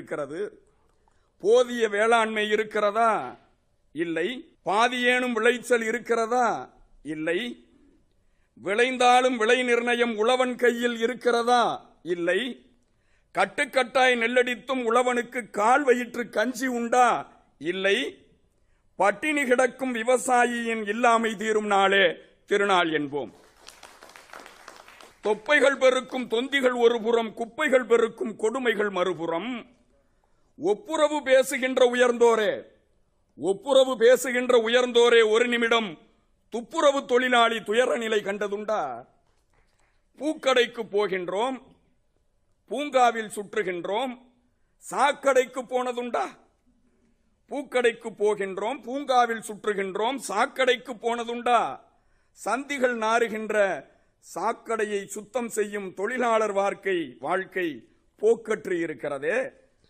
இருக்கிறது. போதிய வேளாண்மை இருக்கிறதா? இல்லை. பாதியேனும் விளைச்சல் இருக்கிறதா? இல்லை. விளைந்தாலும் விலை நிர்ணயம் உழவன் கையில் இருக்கிறதா? இல்லை. கட்டுக்கட்டாய் நெல்லடித்தும் உழவனுக்கு கால் வயிற்று கஞ்சி உண்டா? இல்லை. பட்டினி கிடக்கும் விவசாயியின் இல்லாமை தீரும் நாளே திருநாள் என்போம். தொப்பைகள் பெருக்கும் தொந்திகள் ஒருபுறம் குப்பைகள் பெருக்கும் கொடுமைகள் மறுபுறம். ஒப்புரவு பேசுகின்ற உயர்ந்தோரே. ஒப்புரவு பேசுகின்ற உயர்ந்தோரே ஒரு நிமிடம் துப்புரவு தொழிலாளி துயர நிலை கண்டதுண்டா? பூக்கடைக்கு போகின்றோம் பூங்காவில் சுற்றுகின்றோம் சாக்கடைக்கு போனதுண்டா? பூக்கடைக்கு போகின்றோம் பூங்காவில் சுற்றுகின்றோம் சாக்கடைக்கு போனதுண்டா? சந்திகள் நாறுகின்ற சாக்கடையை சுத்தம் செய்யும் தொழிலாளர் வாழ்க்கை வாழ்க்கை போக்கற்று இருக்கிறதே.